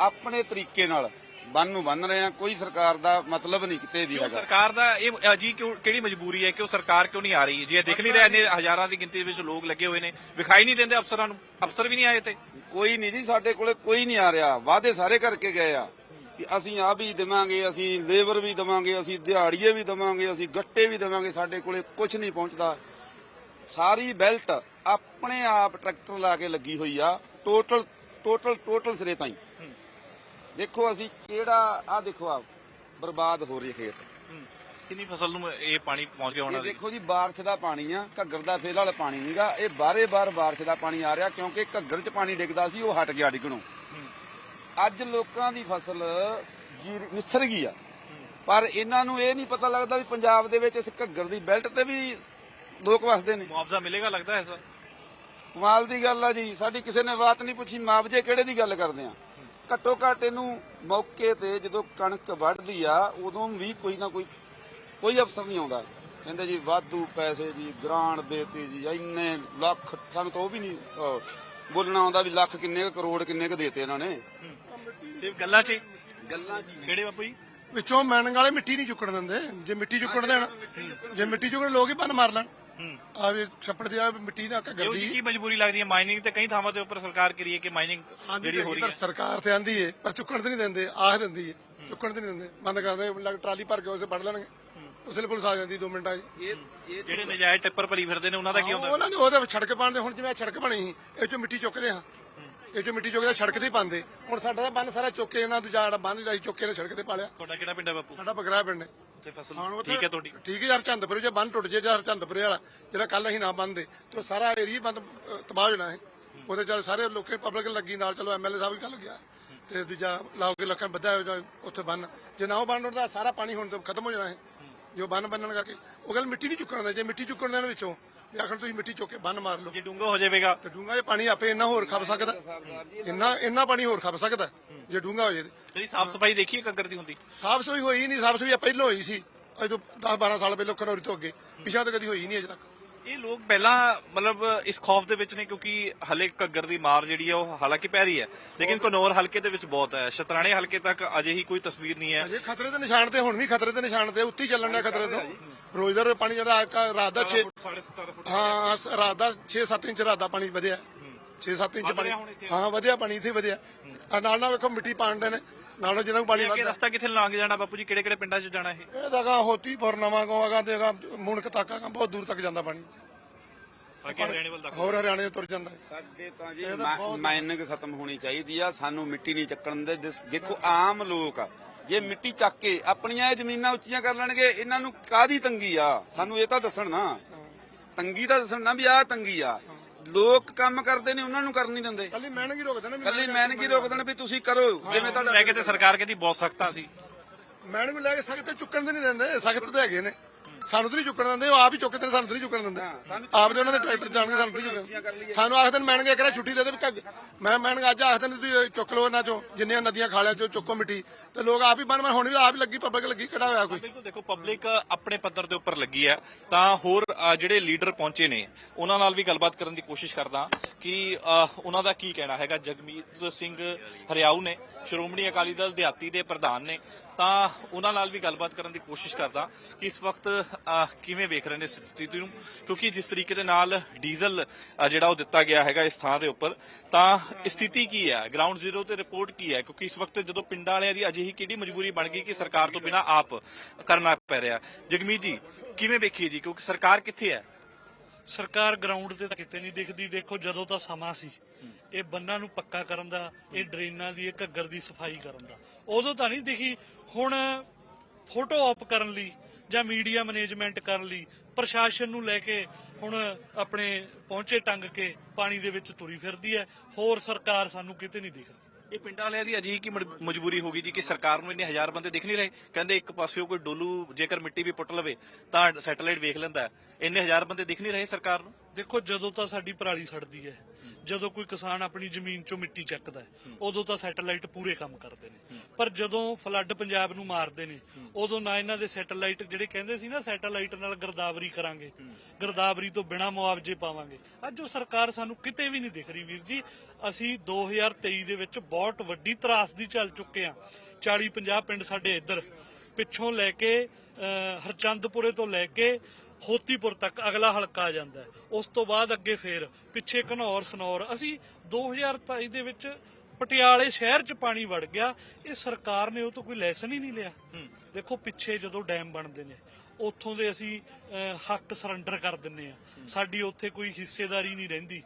ਆਪਣੇ ਤਰੀਕੇ ਨਾਲ ਬੰਨ ਨੂੰ ਬੰਨ ਰਹੇ ਆ ਕੋਈ ਸਰਕਾਰ ਦਾ ਮਤਲਬ ਨਹੀਂ ਕਿਤੇ ਵੀ ਹੈਗਾ। ਸਰਕਾਰ ਦਾ ਇਹ ਅ, ਜੀ ਕਿਉਂ ਕਿਹੜੀ ਮਜਬੂਰੀ ਹੈ ਕਿ ਉਹ ਸਰਕਾਰ ਕਿਉਂ ਨਹੀਂ ਆ ਰਹੀ? ਜੇ ਦਿਖ ਨਹੀਂ ਰਿਹਾ ਇੰਨੇ ਹਜ਼ਾਰਾਂ ਦੀ ਗਿਣਤੀ ਵਿੱਚ ਲੋਕ ਲੱਗੇ ਹੋਏ ਨੇ ਵਿਖਾਈ ਨਹੀਂ ਦਿੰਦੇ ਅਫਸਰਾਂ ਨੂੰ ਅਫਸਰ ਵੀ ਨਹੀਂ ਆਏ ਤੇ। ਕੋਈ ਨਹੀਂ ਜੀ ਸਾਡੇ ਕੋਲੇ ਕੋਈ ਨਹੀਂ ਆ ਰਿਹਾ। ਵਾਅਦੇ ਸਾਰੇ ਕਰਕੇ ਗਏ ਆ ਕਿ ਅਸੀਂ ਆ ਵੀ ਦੇਵਾਂਗੇ ਅਸੀਂ ਲੇਬਰ ਵੀ ਦੇਵਾਂਗੇ ਅਸੀਂ ਦਿਹਾੜੀਏ ਵੀ ਦੇਵਾਂਗੇ ਅਸੀਂ ਗੱਟੇ ਵੀ ਦੇਵਾਂਗੇ ਸਾਡੇ ਕੋਲੇ ਕੁਝ ਨਹੀਂ ਪਹੁੰਚਦਾ। ਸਾਰੀ ਬੈਲਟ ਆਪਣੇ ਆਪ ਟਰੈਕਟਰ ਲਾ ਕੇ ਲੱਗੀ ਹੋਈ ਆ ਟੋਟਲ ਟੋਟਲ ਟੋਟਲ ਸਿਰੇ ਤਾਈਂ। ਦੇਖੋ ਅਸੀਂ ਕਿਹੜਾ ਆ ਦੇਖੋ ਆ ਬਰਬਾਦ ਹੋ ਰਹੀ ਖੇਤ। ਕਿੰਨੀ ਫਸਲ ਨੂੰ ਇਹ ਪਾਣੀ ਪਹੁੰਚ ਗਿਆ ਇਹ ਹੋਣਾ ਦੇਖੋ ਜੀ ਬਾਰਿਸ਼ ਦਾ ਪਾਣੀ ਆ ਘੱਗਰ ਦਾ ਫੇਲ ਵਾਲਾ ਪਾਣੀ ਨਹੀਂਗਾ ਇਹ ਬਾਰੇ ਬਾਰ ਬਾਰਿਸ਼ ਦਾ ਪਾਣੀ ਆ ਰਿਹਾ ਕਿਉਂਕਿ ਘੱਗਰ 'ਚ ਪਾਣੀ ਡਿੱਗਦਾ ਸੀ ਉਹ ਹਟ ਗਿਆ ਡਿੱਗਣੋਂ। ਅੱਜ ਲੋਕਾਂ ਦੀ ਫਸਲ ਜੀਰ ਨਿਸਰ ਗਈ ਆ। ਪਰ ਇਹਨਾਂ ਨੂੰ ਇਹ ਨਹੀਂ ਪਤਾ ਲੱਗਦਾ ਵੀ ਪੰਜਾਬ ਦੇ ਵਿੱਚ ਇਸ ਘੱਗਰ ਦੀ ਬੈਲਟ ਤੇ ਵੀ ਲੋਕ ਵਸਦੇ ਨੇ। ਮੁਆਵਜ਼ਾ ਮਿਲੇਗਾ ਲੱਗਦਾ ਹੈ ਸਰ? ਕਮਾਲ ਦੀ ਗੱਲ ਆ ਜੀ ਸਾਡੀ ਕਿਸੇ ਨੇ ਬਾਤ ਨਹੀਂ ਪੁੱਛੀ ਮੁਆਵਜ਼ੇ ਕਿਹੜੇ ਦੀ ਗੱਲ ਕਰਦੇ ਆ? ਘੱਟੋ ਘੱਟ ਇਹਨੂੰ ਮੌਕੇ ਤੇ ਜਦੋਂ ਕਣਕ ਵੱਢਦੀ ਆ ਉਦੋਂ ਵੀ ਕੋਈ ਨਾ ਕੋਈ ਕੋਈ ਅਫਸਰ ਨਹੀਂ ਆਉਂਦਾ। ਕਹਿੰਦੇ ਜੀ ਵਾਧੂ ਪੈਸੇ ਜੀ ਗ੍ਰਾਂਟ ਦੇਤੀ ਜੀ ਇੰਨੇ ਲੱਖ ਸਾਨੂੰ ਤਾਂ ਉਹ ਵੀ ਨਹੀਂ ਬੋਲਣਾ ਆਉਂਦਾ ਵੀ ਲੱਖ ਕਿੰਨੇ ਕੁ ਕਰੋੜ ਕਿੰਨੇ ਕੁ ਦੇਤੇ ਇਹਨਾਂ ਨੇ। ਸਿਰਫ ਗੱਲਾਂ 'ਚ ਗੱਲਾਂ ਕਿਹੜੇ ਬਾਪੂ ਜੀ? ਵਿੱਚੋਂ ਮੈਨਿੰਗ ਵਾਲੇ ਮਿੱਟੀ ਨਹੀਂ ਚੁੱਕਣ ਦਿੰਦੇ। ਜੇ ਮਿੱਟੀ ਚੁੱਕਣ ਦੇਣ ਜੇ ਮਿੱਟੀ ਚੁੱਕਣ ਲੋਕ ਹੀ ਬੰਨ ਮਾਰ ਲੈਣ। ਆ ਵੀ ਛੱਪੜ ਦੀ ਆ ਮਿੱਟੀ ਨਾ ਘੱਗਰ ਇਹੋ ਦੀ ਕੀ ਮਜਬੂਰੀ ਲੱਗਦੀ ਹੈ? ਮਾਈਨਿੰਗ ਤੇ ਕਈ ਥਾਵਾਂ ਦੇ ਉੱਪਰ ਸਰਕਾਰ ਕਰੀਏ ਕਿ ਮਾਈਨਿੰਗ ਜਿਹੜੀ ਹੋ ਰਹੀ ਪਰ ਹੈ ਸਰਕਾਰ ਤੇ ਆਂਦੀ ਏ ਪਰ ਚੁੱਕਣ ਤੇ ਨਹੀਂ ਦਿੰਦੇ ਆਖ ਦਿੰਦੀ ਏ ਚੁੱਕਣ ਤੇ ਨਹੀਂ ਦਿੰਦੇ। ਬੰਦ ਕਰਦੇ ਲੱਗ ਟਰਾਲੀ ਭਰ ਕੇ ਉਸੇ ਵੱਢ ਲੈਣਗੇ। ਉਸੇ ਪੁਲਿਸ ਆ ਜਾਂਦੀ 2 ਮਿੰਟਾਂ 'ਚ। ਜਿਹੜੇ ਨਜਾਇਜ਼ ਟਿੱਪਰ ਭਰੀ ਫਿਰਦੇ ਨੇ ਉਹਨਾਂ ਦਾ ਕੀ ਹੁੰਦਾ? ਉਹਨਾਂ ਨੇ ਉਹਦੇ ਸੜਕ ਪਾਉਂਦੇ ਹੁਣ ਜਿਵੇਂ ਆਹ ਸੜਕ ਬਣੀ ਸੀ ਇਹ ਚੋਂ ਮਿੱਟੀ ਚੁੱਕਦੇ ਹਾਂ। ਇਹ ਚੋਂ ਮਿੱਟੀ ਚੁੱਕਦੇ ਸੜਕ ਤੇ ਹੀ ਪਾਉਂਦੇ। ਹੁਣ ਸਾਡਾ ਤਾਂ ਬੰਨ ਸਾਰਾ ਚੁੱਕ ਕੇ ਇਹਨਾਂ ਦੂਜਾ ਜਿਹੜਾ ਬੰਨ ਜਿਹੜਾ ਸੀ ਚੁੱਕ ਕੇ ਇਹਨੇ ਸੜਕ ਤੇ ਪਾ ਲਿਆ। ਤੁਹਾਡਾ ਕਿਹੜਾ ਪਿੰਡ ਹੈ ਬਾਪੂ? ਸਾਡਾ ਬਗਰਾ ਪਿੰਡ ਹੈ। ਤੇ ਫਸਲ ਉੱਥੇ- ਠੀਕ ਹੈ ਤੁਹਾਡੀ? ਠੀਕ ਹੈ ਯਾਰ ਚੰਦਪੁਰ ਜੇ ਬੰਨ ਟੁੱਟ ਜੇ ਯਾਰ ਚੰਦਪੁਰੇ ਵਾਲਾ ਜਿਹੜਾ ਕੱਲ ਅਸੀਂ ਨਾ ਬੰਨਦੇ ਤੇ ਉਹ ਸਾਰਾ ਏਰੀਆ ਬੰਦ ਤਬਾਹ ਹੋ ਜਾਣਾ ਹੈ ਉਹਦੇ ਚੱਲ ਸਾਰੇ ਲੋਕਾਂ ਪਬਲਿਕ ਲੱਗੀ ਨਾਲ ਚਲੋ ਐਮਐਲਏ ਸਾਹਿਬ ਵੀ ਕੱਲ ਗਿਆ। ਤੇ ਦੂਜਾ ਲਾਓ ਕੇ ਲੱਖਾਂ ਬੱਧਾ ਹੋਇਆ ਉੱਥੇ ਬੰਨ। ਜੇ ਨਾ ਉਹ ਬੰਨ ਟੁੱਟਦਾ ਸਾਰਾ ਪਾਣੀ ਹੁਣ ਤੋਂ ਖਤਮ ਹੋ ਜਾਣਾ ਹੈ ਜੋ ਬੰਨ ਬੰਨਣ ਕਰਕੇ ਉਹ ਗੱਲ ਮਿੱਟੀ ਨਹੀਂ ਚੁੱਕਣ ਦੇ ਜੇ ਮਿੱਟੀ ਚੁੱਕਣ ਦੇਣ ਵਿੱਚੋਂ ਵੀ ਆਖਣ ਤੁਸੀਂ ਮਿੱਟੀ ਚੁੱਕ ਕੇ ਬੰਨ ਮਾਰ ਲਓ। ਜੇ ਡੂੰਘਾ ਹੋ ਜਾਵੇਗਾ। ਤੇ ਡੂੰਗਾ ਜੇ ਪਾਣੀ ਆਪੇ ਇੰਨਾ ਹੋਰ ਖਪ ਸਕਦਾ। ਇੰਨਾ ਇੰਨਾ ਪਾਣੀ ਹੋਰ ਖਪ ਸਕਦਾ ਜੇ ਡੂੰਗਾ ਹੋ ਜੇ ਤੇ। ਜਿਹੜੀ ਸਾਫ਼ ਸਫ਼ਾਈ ਦੇਖੀ ਕੱਗਰ ਦੀ ਹੁੰਦੀ? ਸਾਫ਼ ਸਫ਼ਾਈ ਹੋਈ ਨਹੀਂ ਸਾਫ਼ ਸਫ਼ਾਈ ਪਹਿਲਾਂ ਹੋਈ ਸੀ। ਅੱਜ ਤੋਂ 10 12 ਸਾਲ ਪਹਿਲਾਂ ਖਨੌਰੀ ਤੋਂ ਅੱਗੇ। ਪਿਛਾ ਤਾਂ ਕਦੀ ਹੋਈ ਨਹੀਂ ਅਜੇ ਤੱਕ। ਇਹ ਲੋਕ ਪਹਿਲਾਂ ਮਤਲਬ ਇਸ ਖੌਫ ਦੇ ਵਿੱਚ ਨੇ ਕਿਉਂਕਿ ਹਲੇ ਘੱਗਰ ਦੀ ਮਾਰ ਜਿਹੜੀ ਹੈ ਉਹ ਹਾਲਾਂਕਿ ਪੈ ਰਹੀ ਹੈ। ਲੇਕਿਨ ਕਨੌਰ ਹਲਕੇ ਦੇ ਵਿੱਚ ਬਹੁਤ ਹੈ। ਸ਼ਤਰਾਣੇ ਹਲਕੇ ਤੱਕ ਅਜੇ ਹੀ ਕੋਈ ਤਸਵੀਰ ਨਹੀਂ ਹੈ। ਅਜੇ ਖਤਰੇ ਦੇ ਨਿਸ਼ਾਨ ਤੇ ਹੁਣ ਵੀ ਖਤਰੇ ਦੇ ਨਿਸ਼ਾਨ ਤੇ ਉੱਤੀ ਚੱਲਣ ਦਾ ਖਤਰੇ ਤੋਂ। ਰੋਜ਼ ਦਾ ਪਾਣੀ ਜਿਹੜਾ ਰਾਤ ਦਾ 6 ਹਾਂ ਰਾਤ ਦਾ 6-7 ਇੰਚ ਰਾਤ ਦਾ ਪਾਣੀ ਵਧਿਆ। 6-7 ਇੰਚ ਪਾਣੀ। ਹਾਂ ਵਧਿਆ ਪਾਣੀ ਇੱਥੇ ਵਧਿਆ। ਆ ਨਾਲ ਨਾਲ ਵੇਖੋ ਮਿੱਟੀ ਪਾਣ ਦੇ ਨੇ। ਨਾਲ ਨਾਲ ਜਿਹਨਾਂ ਨੂੰ ਪਾਣੀ ਅੱਗੇ ਵੱਧਦਾ। ਰਸਤਾ ਕਿੱਥੇ ਲੰਘ ਜਾਣਾ ਬਾਪੂ ਜੀ? ਕਿਹੜੇ ਕਿਹੜੇ ਪਿੰਡਾਂ 'ਚ ਜਾਣਾ ਇਹ? ਇਹ ਦਗਾ ਹੋਤੀ ਪੁਰ ਨਵਾਂ ਗੋ ਅਗਾ ਦੇਗਾ ਮੁਣਕ ਤੱਕ ਅਗਾ ਬਹੁਤ ਦੂਰ ਤੱਕ ਜਾਂਦਾ ਪਾਣੀ। ਅੱਗੇ ਹਰਿਆਣੇ ਵੱਲ ਤੱਕ। ਹੋਰ ਹਰਿਆਣੇ ਤੋਂ ਤੁਰ ਜਾਂਦਾ। ਹੈ। ਸਾਡੇ ਤਾਂ ਜੀ ਮਾਈਨਿੰਗ ਖਤਮ ਹੋਣੀ ਚਾਹੀਦੀ ਆ। ਸਾਨੂੰ ਮਿੱਟੀ ਨਹੀਂ ਚੱਕਣ ਦੇ ਦਿਸ- ਦੇਖੋ ਆਮ ਲੋਕ ਆ। ਜੇ ਮਿੱਟੀ ਚੱਕ ਕੇ ਆਪਣੀਆਂ ਇਹ ਜ਼ਮੀਨਾਂ ਉੱਚੀਆਂ ਕਰ ਲੈਣਗੇ ਇਹਨਾਂ ਨੂੰ ਕਾਦੀ ਤੰਗੀ ਆ? ਸਾਨੂੰ ਇਹ ਤਾਂ ਦੱਸਣ ਨਾ। ਤੰਗੀ ਤਾਂ ਦੱਸਣ ਨਾ ਵੀ ਆਹ ਤੰਗੀ ਆ। ਲੋਕ ਕੰਮ ਕਰਦੇ ਨੇ ਉਹਨਾਂ ਨੂੰ ਕਰਨ ਨਹੀਂ ਦਿੰਦੇ। ਕੱਲੀ ਮਿਹਨਤ ਹੀ ਰੋਕਦੇ ਨੇ ਕੱਲੀ ਮੈਨਗੀ ਰੋਕ ਦੇਣ ਵੀ ਤੁਸੀਂ ਕਰੋ ਜਿਵੇਂ ਤੁਹਾਡਾ ਲੈ ਕੇ ਤੇ ਸਰਕਾਰ ਕਹਿੰਦੀ ਬਹੁਤ ਸਖਤਾਂ ਸੀ। ਮੈਨ ਨੂੰ ਲੈ ਕੇ ਸਖਤ ਚੁੱਕਣ ਤੇ ਨਹੀਂ ਦਿੰਦੇ ਸਖਤ ਤੇ ਹੈਗੇ ਨੇ। ਸਾਨੂੰ ਤਾਂ ਨਹੀਂ ਚੁੱਕਣ ਦਿੰਦੇ ਉਹ ਆਪ ਹੀ ਚੁੱਕਦੇ ਨੇ ਸਾਨੂੰ ਤਾਂ ਨਹੀਂ ਚੁੱਕਣ ਦਿੰਦੇ। ਆਪ ਦੇ ਉਹਨਾਂ ਦੇ ਟਰੈਕਟਰ ਜਾਣਗੇ ਸਾਨੂੰ ਤਾਂ ਨਹੀਂ ਚੁੱਕਣ। ਸਾਨੂੰ ਆਖਦੇ ਨੇ ਮੈਨਗੇ ਕਰਾ ਛੁੱਟੀ ਦੇ ਦੇ ਮੈਂ ਮੈਨਗਾ ਅੱਜ ਆਖਦੇ ਨੇ ਤੁਸੀਂ ਚੁੱਕ ਲਓ ਇਹਨਾਂ ਚੋਂ ਜਿੰਨੀਆਂ ਨਦੀਆਂ ਖਾਲਿਆਂ ਚੋਂ ਚੁੱਕੋ ਮਿੱਟੀ। ਤੇ ਲੋਕ ਆਪ ਹੀ ਬਨ ਬਨ ਹੁਣ ਵੀ ਆਪ ਹੀ ਲੱਗੀ ਪਬਲਿਕ ਲੱਗੀ ਕਿਹੜਾ ਹੋਇਆ ਕੋਈ? ਬਿਲਕੁਲ ਦੇਖੋ ਪਬਲਿਕ ਆਪਣੇ ਪੱਧਰ ਦੇ ਉੱਪਰ ਲੱਗੀ ਹੈ। ਤਾਂ ਹੋਰ ਜਿਹੜੇ ਲੀਡਰ ਪਹੁੰਚੇ ਨੇ ਉਹਨਾਂ ਨਾਲ ਵੀ ਗੱਲਬਾਤ ਕਰਨ ਦੀ ਕੋਸ਼ਿਸ਼ ਕਰਦਾ ਕਿ ਉਹਨਾਂ ਦਾ ਕੀ ਕਹਿਣਾ ਹੈਗਾ। ਜਗਮੀਤ ਸਿੰਘ ਹਰਿਆਊ ਨੇ ਸ਼੍ਰੋਮਣੀ ਅਕਾਲੀ ਦਲ ਦਿਹਾਤੀ ਦੇ ਪ੍ਰਧਾਨ ਨੇ ਤਾਂ ਉਹਨਾਂ ਨਾਲ ਵੀ ਗੱਲਬਾਤ ਕਰਨ ਦੀ ਕੋਸ਼ਿਸ਼ ਕਰਦਾ ਕਿ ਇਸ ਵਕਤ ਕਿਵੇਂ ਵੇਖ ਰਹੇ ਨੇ ਸਥਿਤੀ ਨੂੰ? ਕਿਉਂਕਿ ਜਿਸ ਤਰੀਕੇ ਦੇ ਨਾਲ ਡੀਜ਼ਲ ਜਿਹੜਾ ਉਹ ਦਿੱਤਾ ਗਿਆ ਹੈਗਾ ਇਸ ਥਾਂ ਦੇ ਉੱਪਰ, ਤਾਂ ਸਥਿਤੀ ਕੀ ਹੈ? ਗਰਾਊਂਡ ਜ਼ੀਰੋ ਤੇ ਰਿਪੋਰਟ ਕੀ ਹੈ? ਕਿਉਂਕਿ ਇਸ ਵਕਤ ਜਦੋਂ ਪਿੰਡਾਂ ਵਾਲਿਆਂ ਦੀ ਅਜਿਹੀ ਕਿਹੜੀ ਮਜਬੂਰੀ ਬਣ ਗਈ ਕਿ ਸਰਕਾਰ ਤੋਂ ਬਿਨਾ ਆਪ ਕਰਨਾ ਪੈ ਰਿਹਾ? ਜਗਮੀਤ ਜੀ, ਕਿਵੇਂ ਵੇਖੀ ਜੀ? ਕਿਉਂਕਿ ਸਰਕਾਰ ਕਿੱਥੇ ਹੈ? ਸਰਕਾਰ ਗਰਾਊਂਡ ਤੇ ਤਾਂ ਕਿਤੇ ਨਹੀਂ ਦਿਖਦੀ। ਦੇਖੋ, ਜਦੋਂ ਤਾਂ ਸਮਾਂ ਸੀ, ਇਹ ਬੰਨਾਂ ਨੂੰ ਪੱਕਾ ਕਰਨ ਦਾ, ਇਹ ਡਰੇਨਾਂ ਦੀ, ਇਹ ਘੱਗਰ ਦੀ ਸਫ਼ਾਈ ਕਰਨ ਦਾ, ਉਦੋਂ ਤਾਂ ਨਹੀਂ ਦਿਖੀ। ਹੁਣ ਫੋਟੋ ਆਪ ਕਰਨ ਲਈ ਜਾਂ ਮੀਡੀਆ ਮੈਨੇਜਮੈਂਟ ਕਰਨ ਲਈ ਪ੍ਰਸ਼ਾਸਨ ਨੂੰ ਲੈ ਕੇ ਹੁਣ ਆਪਣੇ ਪਹੁੰਚੇ ਟੰਗ ਕੇ ਪਾਣੀ ਦੇ ਵਿੱਚ ਤੁਰੀ ਫਿਰਦੀ ਹੈ ਹੋਰ ਸਰਕਾਰ ਸਾਨੂੰ ਕਿਤੇ ਨਹੀਂ ਦਿਖ ਰਹੀ। ਇਹ ਪਿੰਡਾਂ ਵਾਲਿਆਂ ਦੀ ਅਜਿਹੀ ਕੀ ਮਜ- ਮਜਬੂਰੀ ਹੋ ਗਈ ਜੀ ਕਿ ਸਰਕਾਰ ਨੂੰ ਇੰਨੇ ਹਜ਼ਾਰ ਬੰਦੇ ਦਿਖ ਨਹੀਂ ਰਹੇ? ਕਹਿੰਦੇ ਇੱਕ ਪਾਸਿਓ ਕੋਈ ਡੋਲੂ ਜੇਕਰ ਮਿੱਟੀ ਵੀ ਪੁੱਟ ਲਵੇ ਤਾਂ ਸੈਟੇਲਾਈਟ ਵੇਖ ਲੈਂਦਾ। ਇੰਨੇ ਹਜ਼ਾਰ ਬੰਦੇ ਦਿਖ ਨਹੀਂ ਰਹੇ ਸਰਕਾਰ ਨੂੰ? ਦੇਖੋ ਜਦੋਂ ਤਾਂ ਸਾਡੀ ਪਰਾਲੀ ਸੜਦੀ ਹੈ ਜਦੋਂ ਕੋਈ ਕਿਸਾਨ ਆਪਣੀ ਜ਼ਮੀਨ ਚੋਂ ਮਿੱਟੀ ਚੱਕਦਾ ਹੈ ਉਦੋਂ ਤਾਂ ਸੈਟੇਲਾਈਟ ਪੂਰੇ ਕੰਮ ਕਰਦੇ ਨੇ। ਪਰ ਜਦੋਂ ਫਲੱਡ ਪੰਜਾਬ ਨੂੰ ਮਾਰਦੇ ਨੇ ਉਦੋਂ ਨਾ ਇਹਨਾਂ ਦੇ ਸੈਟੇਲਾਈਟ ਜਿਹੜੇ ਕਹਿੰਦੇ ਸੀ ਨਾ ਸੈਟੇਲਾਈਟ ਨਾਲ ਗਰਦਾਵਰੀ ਕਰਾਂਗੇ ਗਰਦਾਵਰੀ ਤੋਂ ਬਿਨਾ ਮੁਆਵਜ਼ੇ ਪਾਵਾਂਗੇ। ਅੱਜ ਉਹ ਸਰਕਾਰ ਸਾਨੂੰ ਕਿਤੇ ਵੀ ਨਹੀਂ ਦਿਖ ਰਹੀ ਵੀਰ ਜੀ। ਅਸੀਂ 2023 ਦੇ ਵਿੱਚ ਬਹੁਤ ਵੱਡੀ ਤਰਾਸਦੀ ਚੱਲ ਚੁੱਕੇ ਆ 40 50 ਪਿੰਡ ਸਾਡੇ ਇੱਧਰ ਪਿੱਛੋਂ ਲੈ ਕੇ ਅਹ, ਹਰਚੰਦਪੁਰੇ ਤੋਂ ਲੈ ਕੇ ਹੋਤੀਪੁਰ ਤੱਕ ਅਗਲਾ ਹਲਕਾ ਆ ਜਾਂਦਾ ਉਸ ਤੋਂ ਬਾਅਦ ਅੱਗੇ ਫੇਰ ਪਿੱਛੇ ਘਨੌਰ ਸਨੌਰ। ਅਸੀਂ 2023 ਦੇ ਵਿੱਚ ਪਟਿਆਲੇ ਸ਼ਹਿਰ 'ਚ ਪਾਣੀ ਵੜ ਗਿਆ। ਇਹ ਸਰਕਾਰ ਨੇ ਉਹ ਤੋਂ ਕੋਈ ਲੈਸਨ ਹੀ ਨਹੀਂ ਲਿਆ। ਦੇਖੋ ਪਿੱਛੇ ਜਦੋਂ ਡੈਮ ਬਣਦੇ ਨੇ ਉੱਥੋਂ ਦੇ ਅਸੀਂ ਹੱਕ ਸਰੈਂਡਰ ਕਰ ਦਿੰਨੇ ਆ ਸਾਡੀ ਉੱਥੇ ਕੋਈ ਹਿੱਸੇਦਾਰੀ ਨਹੀਂ ਰਹਿੰਦੀ।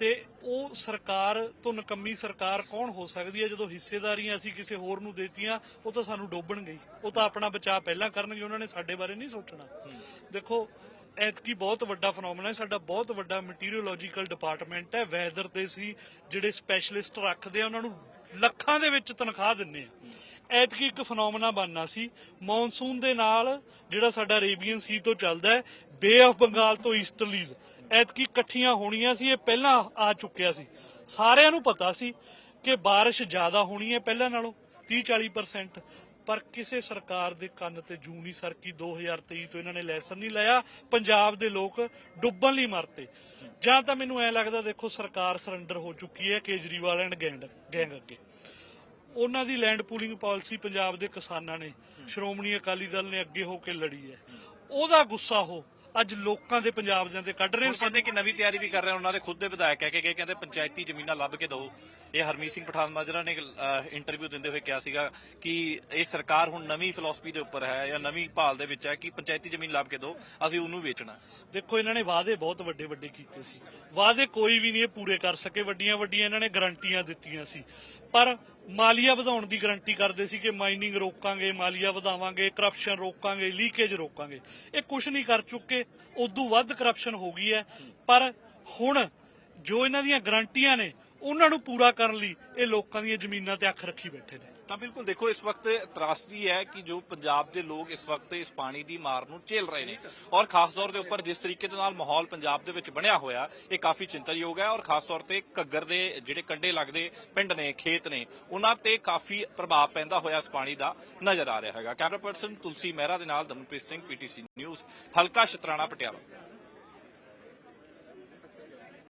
ਤੇ ਉਹ ਸਰਕਾਰ ਤੋਂ ਨਕੰਮੀ ਸਰਕਾਰ ਕੌਣ ਹੋ ਸਕਦੀ ਹੈ? ਜਦੋਂ ਹਿੱਸੇਦਾਰੀਆਂ ਅਸੀਂ ਕਿਸੇ ਹੋਰ ਨੂੰ ਦੇਤੀਆਂ, ਉਹ ਤਾਂ ਸਾਨੂੰ ਡੋਬਣ ਗਈ ਉਹ ਤਾਂ ਆਪਣਾ ਬਚਾਅ ਪਹਿਲਾਂ ਕਰਨਗੇ, ਉਹਨਾਂ ਨੇ ਸਾਡੇ ਬਾਰੇ ਨਹੀਂ ਸੋਚਣਾ। ਦੇਖੋ, ਐਤਕੀ ਬਹੁਤ ਵੱਡਾ ਫਨੋਮਨਾ ਹੈ, ਸਾਡਾ ਬਹੁਤ ਵੱਡਾ ਮਟੀਰੀਓਲੋਜੀਕਲ ਡਿਪਾਰਟਮੈਂਟ ਹੈ ਵੈਦਰ ਤੇ ਸੀ ਜਿਹੜੇ ਸਪੈਸ਼ਲਿਸਟ ਰੱਖਦੇ ਆ, ਉਹਨਾਂ ਨੂੰ ਲੱਖਾਂ ਦੇ ਵਿੱਚ ਤਨਖਾਹ ਦਿੰਨੇ ਆ। ਐਤਕੀ ਇੱਕ ਫਨੋਮਨਾ ਬਣਨਾ ਸੀ ਮੌਨਸੂਨ ਦੇ ਨਾਲ ਜਿਹੜਾ ਸਾਡਾ ਅਰੇਬੀਅਨ ਸੀ ਤੋਂ ਚੱਲਦਾ ਹੈ ਬੇ ਆਫ ਬੰਗਾਲ ਤੋਂ ਈਸਟਰਲੀਜ਼ ਐਤਕੀ ਇਕੱਠੀਆਂ ਹੋਣੀਆਂ ਸੀ, ਇਹ ਪਹਿਲਾਂ ਆ ਚੁੱਕਿਆ ਸੀ। ਸਾਰਿਆਂ ਨੂੰ ਪਤਾ ਸੀ ਕਿ ਬਾਰਿਸ਼ ਜ਼ਿਆਦਾ ਹੋਣੀ ਹੈ ਪਹਿਲਾਂ ਨਾਲੋਂ 30-40% ਪਰ ਕਿਸੇ ਸਰਕਾਰ ਦੇ ਕੰਨ ਤੇ ਜੂ ਨਹੀਂ ਸਰਕੀ। 2023 ਤੋਂ ਇਹਨਾਂ ਨੇ ਲੈਸਨ ਨਹੀਂ ਲਿਆ। ਪੰਜਾਬ ਦੇ ਲੋਕ ਡੁੱਬਣ ਲਈ ਮਰਤੇ। ਜਾਂ ਤਾਂ ਮੈਨੂੰ ਐ ਲੱਗਦਾ, ਦੇਖੋ, ਸਰਕਾਰ ਸਰੈਂਡਰ ਹੋ ਚੁੱਕੀ ਹੈ ਕੇਜਰੀਵਾਲ ਐਂਡ ਗੈਂਗ ਗੈਂਗ ਅੱਗੇ। ਉਹਨਾਂ ਦੀ ਲੈਂਡ ਪੂਲਿੰਗ ਪਾਲਿਸੀ ਪੰਜਾਬ ਦੇ ਕਿਸਾਨਾਂ ਨੇ, ਸ਼੍ਰੋਮਣੀ ਅਕਾਲੀ ਦਲ ਨੇ ਅੱਗੇ ਹੋ ਕੇ ਲੜੀ ਹੈ। ਉਹਦਾ ਗੁੱਸਾ ਹੋ ਅੱਜ ਲੋਕਾਂ ਦੇ ਪੰਜਾਬ ਦੇ ਤੇ ਕੱਢ ਰਹੇ ਨੇ। ਕਹਿੰਦੇ ਕਿ ਨਵੀਂ ਤਿਆਰੀ ਵੀ ਕਰ ਰਹੇ ਉਹਨਾਂ ਦੇ ਖੁਦ ਦੇ ਵਿਧਾਇਕ ਕਹਿ ਕੇ ਗਏ ਕਹਿੰਦੇ ਪੰਚਾਇਤੀ ਜ਼ਮੀਨਾਂ ਲੱਭ ਕੇ ਦਿਓ। ਇਹ ਹਰਮੀਤ ਸਿੰਘ ਪਠਾਨ ਮਾਜਰਾ ਨੇ ਇੰਟਰਵਿਊ ਦਿੰਦੇ ਹੋਏ ਕਿਹਾ ਸੀਗਾ ਕਿ ਇਹ ਸਰਕਾਰ ਹੁਣ ਨਵੀਂ ਫਿਲਾਸਫੀ ਦੇ ਉੱਪਰ ਹੈ ਜਾਂ ਨਵੀਂ ਭਾਲ ਦੇ ਵਿੱਚ ਹੈ ਕਿ ਪੰਚਾਇਤੀ ਜ਼ਮੀਨ ਲੱਭ ਕੇ ਦਿਓ ਅਸੀਂ ਉਹਨੂੰ ਵੇਚਣਾ। ਦੇਖੋ ਇਹਨਾਂ ਨੇ ਵਾਅਦੇ ਬਹੁਤ ਵੱਡੇ ਵੱਡੇ ਕੀਤੇ ਸੀ। ਵਾਅਦੇ ਕੋਈ ਵੀ ਨਹੀਂ ਇਹ ਪੂਰੇ ਕਰ ਸਕੇ। ਵੱਡੀਆਂ ਵੱਡੀਆਂ ਇਹਨਾਂ ਨੇ ਗਰੰਟੀਆਂ ਦਿੱਤੀਆਂ ਸੀ। ਪਰ ਮਾਲੀਆ ਵਧਾਉਣ ਦੀ ਗਰੰਟੀ ਕਰਦੇ ਸੀ ਕਿ ਮਾਈਨਿੰਗ ਰੋਕਾਂਗੇ, ਮਾਲੀਆ ਵਧਾਵਾਂਗੇ ਕਰਪਸ਼ਨ ਰੋਕਾਂਗੇ ਲੀਕੇਜ ਰੋਕਾਂਗੇ। ਇਹ ਕੁਝ ਨਹੀਂ ਕਰ ਚੁੱਕੇ, ਉਦੋਂ ਵੱਧ ਕਰਪਸ਼ਨ ਹੋ ਗਈ ਹੈ। ਪਰ ਹੁਣ ਜੋ ਇਹਨਾਂ ਦੀਆਂ ਗਰੰਟੀਆਂ ਨੇ ਉਹਨਾਂ ਨੂੰ ਪੂਰਾ ਕਰਨ ਲਈ ਇਹ ਲੋਕਾਂ ਦੀਆਂ ਜ਼ਮੀਨਾਂ ਤੇ ਅੱਖ ਰੱਖੀ ਬੈਠੇ ਨੇ। ਤਾਂ ਬਿਲਕੁਲ ਦੇਖੋ, ਇਸ ਵਕਤ ਤਰਾਸਦੀ ਹੈ ਕਿ ਜੋ ਪੰਜਾਬ ਦੇ ਲੋਕ ਇਸ ਵਕਤ ਇਸ ਪਾਣੀ ਦੀ ਮਾਰ ਨੂੰ ਝੇਲ ਰਹੇ ਨੇ। ਔਰ ਖਾਸ ਤੌਰ ਦੇ ਉੱਪਰ ਜਿਸ ਤਰੀਕੇ ਦੇ ਨਾਲ ਮਾਹੌਲ ਪੰਜਾਬ ਦੇ ਵਿੱਚ ਬਣਿਆ ਹੋਇਆ, ਇਹ ਕਾਫੀ ਚਿੰਤਾਯੋਗ ਹੈ। ਔਰ ਖਾਸ ਤੌਰ ਤੇ ਘੱਗਰ ਦੇ ਜਿਹੜੇ ਕੰਡੇ ਲੱਗਦੇ ਪਿੰਡ ਨੇ, ਖੇਤ ਨੇ, ਉਹਨਾਂ ਤੇ ਕਾਫੀ ਪ੍ਰਭਾਵ ਪੈਂਦਾ ਹੋਇਆ ਇਸ ਪਾਣੀ ਦਾ ਨਜ਼ਰ ਆ ਰਿਹਾ ਹੈਗਾ। ਕੈਮਰਾ ਪਰਸਨ ਤੁਲਸੀ ਮਹਿਰਾ ਦੇ ਨਾਲ ਦਮਨਪ੍ਰੀਤ ਸਿੰਘ, ਪੀਟੀਸੀ ਨਿਊਜ਼, ਹਲਕਾ ਸ਼ਤਰਾਣਾ ਪਟਿਆਲਾ।